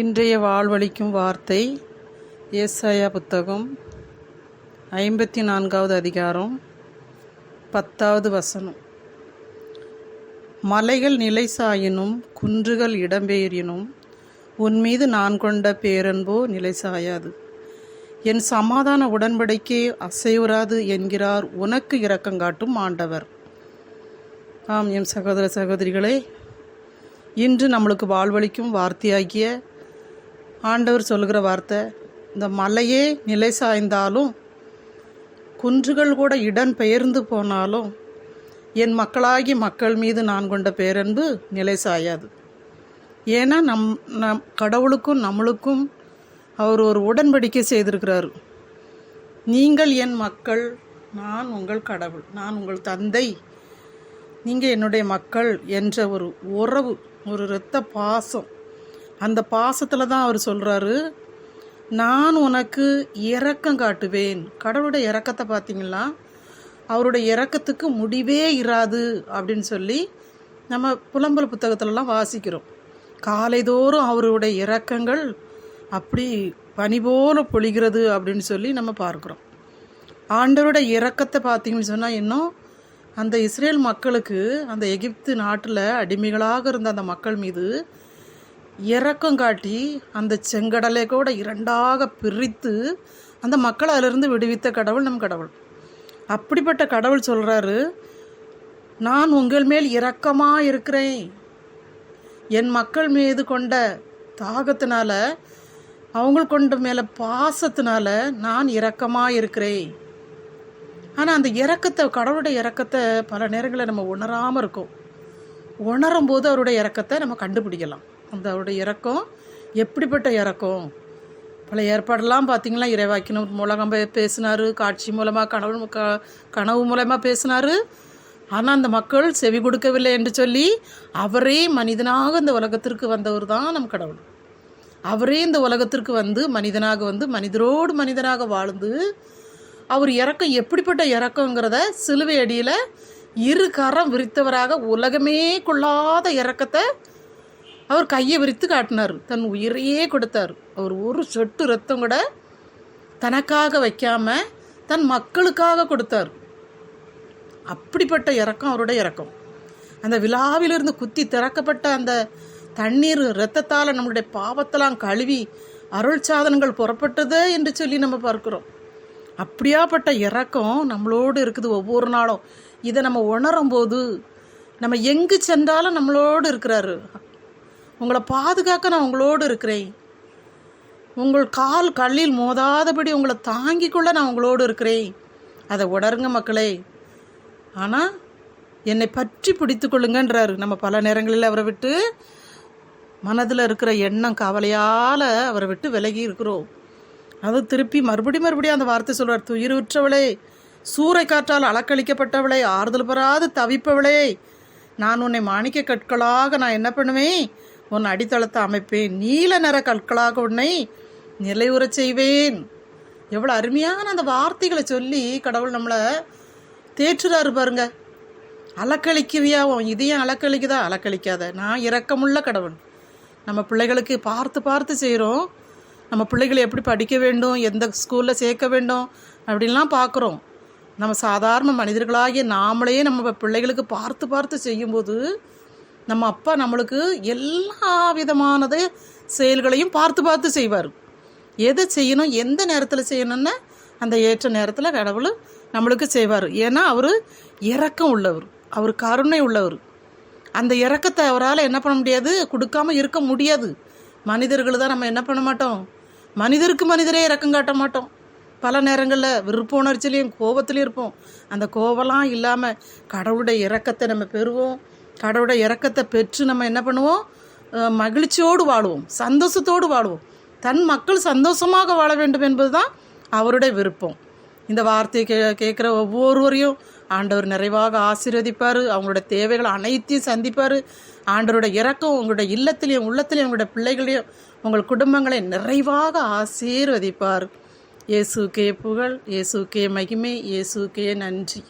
இன்றைய வாழ்வளிக்கும் வார்த்தை ஏசாயா புத்தகம் ஐம்பத்தி நான்காவது அதிகாரம் பத்தாவது வசனம். மலைகள் நிலை சாயினும் குன்றுகள் இடம்பெயரினும் உன் மீது நான் கொண்ட பேரன்போ நிலை சாயாது. என் சமாதான உடன்படிக்கே அசைவுறாது என்கிறார் உனக்கு இரக்கங்காட்டும் ஆண்டவர். ஆம் என் சகோதர சகோதரிகளே இன்று நம்மளுக்கு வாழ்வளிக்கும் வார்த்தையாகிய ஆண்டவர் சொல்கிற வார்த்தை இந்த மலையே நிலை சாய்ந்தாலும் குன்றுகள் கூட இடம் பெயர்ந்து போனாலும் என் மக்களாகி மக்கள் மீது நான் கொண்ட பேரன்பு நிலை சாயாது. ஏன்னா நம் நம் கடவுளுக்கும் நம்மளுக்கும் அவர் ஒரு உடன்படிக்கை செய்திருக்கிறார். நீங்கள் என் மக்கள் நான் உங்கள் கடவுள் நான் உங்கள் தந்தை நீங்கள் என்னுடைய மக்கள் என்ற ஒரு உறவு ஒரு இரத்த பாசம் அந்த பாசத்தில் தான் அவர் சொல்கிறாரு நான் உனக்கு இறக்கம் காட்டுவேன். கடவுளுடைய இறக்கத்தை பார்த்தீங்களா அவருடைய இறக்கத்துக்கு முடிவே இராது அப்படின்னு சொல்லி நம்ம புலம்பல் புத்தகத்திலலாம் வாசிக்கிறோம். காலைதோறும் அவருடைய இறக்கங்கள் அப்படி பனி போல பொழிகிறது அப்படின்னு சொல்லி நம்ம பார்க்குறோம். ஆண்டவருடைய இறக்கத்தை பார்த்தீங்கன்னு சொன்னால் இன்னும் அந்த இஸ்ரேல் மக்களுக்கு அந்த எகிப்து நாட்டில் அடிமைகளாக இருந்த அந்த மக்கள் மீது இறக்கம் காட்டி அந்த செங்கடலை கூட இரண்டாக பிரித்து அந்த மக்களை அதிலிருந்து விடுவித்த கடவுள் நம் கடவுள். அப்படிப்பட்ட கடவுள் சொல்கிறாரு நான் உங்கள் மேல் இரக்கமாக இருக்கிறேன். என் மக்கள் மீது கொண்ட தாகத்தினால அவங்களுக்கு கொண்ட மேலே பாசத்தினால நான் இரக்கமாக இருக்கிறேன். ஆனால் அந்த இறக்கத்தை கடவுளுடைய இறக்கத்தை பல நேரங்களில் நம்ம உணராமல் இருக்கோம். உணரும் போது அவருடைய இறக்கத்தை நம்ம கண்டுபிடிக்கலாம். அந்த அவருடைய இறக்கம் எப்படிப்பட்ட இறக்கம் பல ஏற்பாடெல்லாம் பார்த்தீங்களா? இறைவாக்கின மூலகம் பேசினார். காட்சி மூலமாக கனவு க கனவு மூலமாக பேசினார். ஆனால் அந்த மக்கள் செவி கொடுக்கவில்லை என்று சொல்லி அவரே மனிதனாக இந்த உலகத்திற்கு வந்தவர் தான் நம் கடவுள். அவரே இந்த உலகத்திற்கு வந்து மனிதனாக வந்து மனிதரோடு மனிதனாக வாழ்ந்து அவர் இறக்கம் எப்படிப்பட்ட இறக்கங்கிறத சிலுவை அடியில் இரு கரம் விரித்தவராக உலகமே கொள்ளாத இறக்கத்தை அவர் கையை விரித்து காட்டினார். தன் உயிரையே கொடுத்தார். அவர் ஒரு சொட்டு ரத்தம் கூட தனக்காக வைக்காம தன் மக்களுக்காக கொடுத்தார். அப்படிப்பட்ட இறக்கம் அவருடைய இறக்கம். அந்த விழாவிலிருந்து குத்தி திறக்கப்பட்ட அந்த தண்ணீர் இரத்தத்தால் நம்மளுடைய பாவத்தெல்லாம் கழுவி அருள் சாதனங்கள் புறப்பட்டது என்று சொல்லி நம்ம பார்க்குறோம். அப்படியாப்பட்ட இறக்கம் நம்மளோடு இருக்குது ஒவ்வொரு நாளும். இதை நம்ம உணரும் போது நம்ம எங்கு சென்றாலும் நம்மளோடு இருக்கிறாரு. உங்களை பாதுகாக்க நான் உங்களோடு இருக்கிறேன். உங்கள் கால் கல்லில் மோதாதபடி உங்களை தாங்கிக்கொள்ள நான் உங்களோடு இருக்கிறேன். அதை உடருங்க மக்களே. ஆனால் என்னை பற்றி பிடித்து கொள்ளுங்கன்றாரு. நம்ம பல நேரங்களில் அவரை விட்டு மனதில் இருக்கிற எண்ணம் கவலையால் அவரை விட்டு விலகி இருக்கிறோம். அது திருப்பி மறுபடி மறுபடியும் அந்த வார்த்தை சொல்வார் துயிருற்றவளே சூறை காற்றால் அளக்களிக்கப்பட்டவளே ஆறுதல் பெறாது தவிப்பவளே நான் உன்னை மாணிக்க கற்களாக நான் என்ன பண்ணுவேன்? உன் அடித்தளத்தை அமைப்பேன் நீல நிற கற்களாக உன்னை நிலையுறச் செய்வேன். எவ்வளோ அருமையான அந்த வார்த்தைகளை சொல்லி கடவுள் நம்மளை தேற்றுறாரு பாருங்க. அலக்களிக்கிறியா உன் இதையும் அலக்கழிக்குதா? அலக்கழிக்காத. நான் இரக்கமுள்ள கடவுள். நம்ம பிள்ளைகளுக்கு பார்த்து பார்த்து செய்கிறோம் நம்ம பிள்ளைகளை எப்படி படிக்க வேண்டும்? எந்த ஸ்கூலில் சேர்க்க வேண்டும்? அப்படின்லாம் பார்க்குறோம். நம்ம சாதாரண மனிதர்களாகிய நாமளே நம்ம பிள்ளைகளுக்கு பார்த்து பார்த்து செய்யும்போது நம்ம அப்பா நம்மளுக்கு எல்லா விதமானது செயல்களையும் பார்த்து பார்த்து செய்வார். எதை செய்யணும் எந்த நேரத்தில் செய்யணும்னு அந்த ஏற்ற நேரத்தில் கடவுள் நம்மளுக்கு செய்வார். ஏன்னா அவர் இறக்கம் உள்ளவர். அவர் கருணை உள்ளவர். அந்த இறக்கத்தை அவரால் என்ன பண்ண முடியாது? கொடுக்காம இருக்க முடியாது. மனிதர்கள் தான் நம்ம என்ன பண்ண மாட்டோம்? மனிதருக்கு மனிதரே இறக்கம் காட்ட மாட்டோம். பல நேரங்களில் விருப்ப உணர்ச்சிலையும் கோபத்துலேயும் இருப்போம். அந்த கோபம்லாம் இல்லாமல் கடவுளுடைய இறக்கத்தை நம்ம பெறுவோம். கடவுளோட இறக்கத்தை பெற்று நம்ம என்ன பண்ணுவோம்? மகிழ்ச்சியோடு வாழுவோம். சந்தோஷத்தோடு வாழுவோம். தன் மக்கள் சந்தோஷமாக வாழ வேண்டும் என்பது தான் அவருடைய விருப்பம். இந்த வார்த்தையை கே கேட்குற ஒவ்வொருவரையும் ஆண்டவர் நிறைவாக ஆசீர்வதிப்பார். அவங்களோட தேவைகள் அனைத்தையும் சந்திப்பார். ஆண்டவரோட இறக்கம் உங்களுடைய இல்லத்திலையும் உள்ளத்திலையும் உங்களுடைய பிள்ளைகளையும் உங்கள் குடும்பங்களை நிறைவாக ஆசீர்வதிப்பார். இயேசுக்கே புகழ் இயேசுக்கே மகிமை இயேசுக்கே நன்றி.